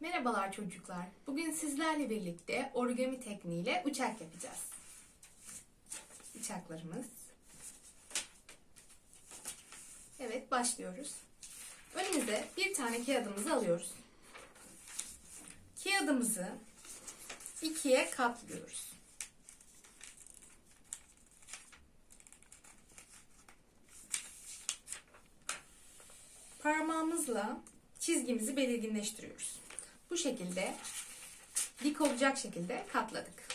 Merhabalar çocuklar. Bugün sizlerle birlikte origami tekniğiyle uçak yapacağız. Uçaklarımız. Evet başlıyoruz. Önümüze bir tane kağıdımızı alıyoruz. Kağıdımızı ikiye katlıyoruz. Parmağımızla çizgimizi belirginleştiriyoruz. Bu şekilde dik olacak şekilde katladık.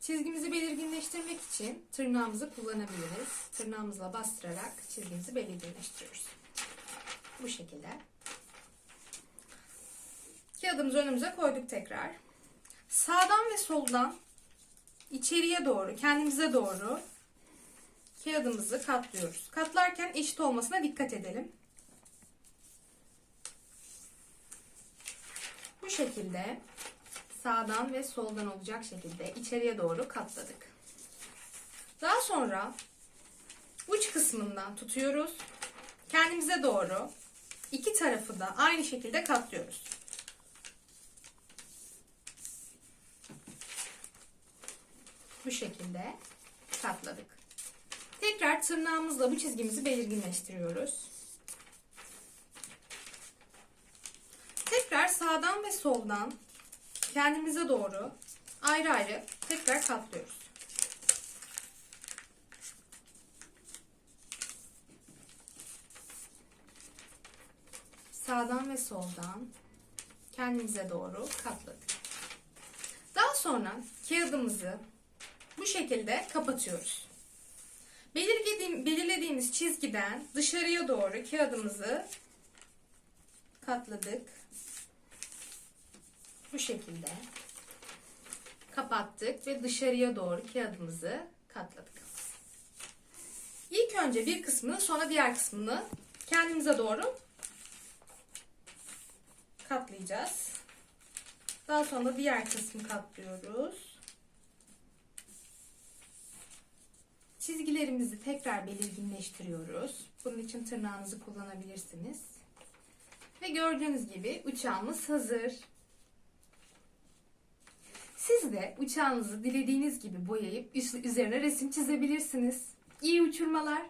Çizgimizi belirginleştirmek için tırnağımızı kullanabiliriz. Tırnağımızla bastırarak çizgimizi belirginleştiriyoruz. Bu şekilde. Kağıdımızı önümüze koyduk tekrar. Sağdan ve soldan içeriye doğru, kendimize doğru kağıdımızı katlıyoruz. Katlarken eşit olmasına dikkat edelim. Şekilde sağdan ve soldan olacak şekilde içeriye doğru katladık. Daha sonra uç kısmından tutuyoruz. Kendimize doğru iki tarafı da aynı şekilde katlıyoruz. Bu şekilde katladık. Tekrar tırnağımızla bu çizgimizi belirginleştiriyoruz. Tekrar sağdan ve soldan kendimize doğru ayrı ayrı tekrar katlıyoruz. Sağdan ve soldan kendimize doğru katladık. Daha sonra kağıdımızı bu şekilde kapatıyoruz. Belirlediğim, belirlediğimiz çizgiden dışarıya doğru kağıdımızı katladık. Bu şekilde kapattık ve dışarıya doğru kağıdımızı katladık. İlk önce bir kısmını sonra diğer kısmını kendimize doğru katlayacağız. Daha sonra diğer kısmı katlıyoruz. Çizgilerimizi tekrar belirginleştiriyoruz. Bunun için tırnağınızı kullanabilirsiniz. Ve gördüğünüz gibi uçağımız hazır. Siz de uçağınızı dilediğiniz gibi boyayıp üzerine resim çizebilirsiniz. İyi uçurmalar.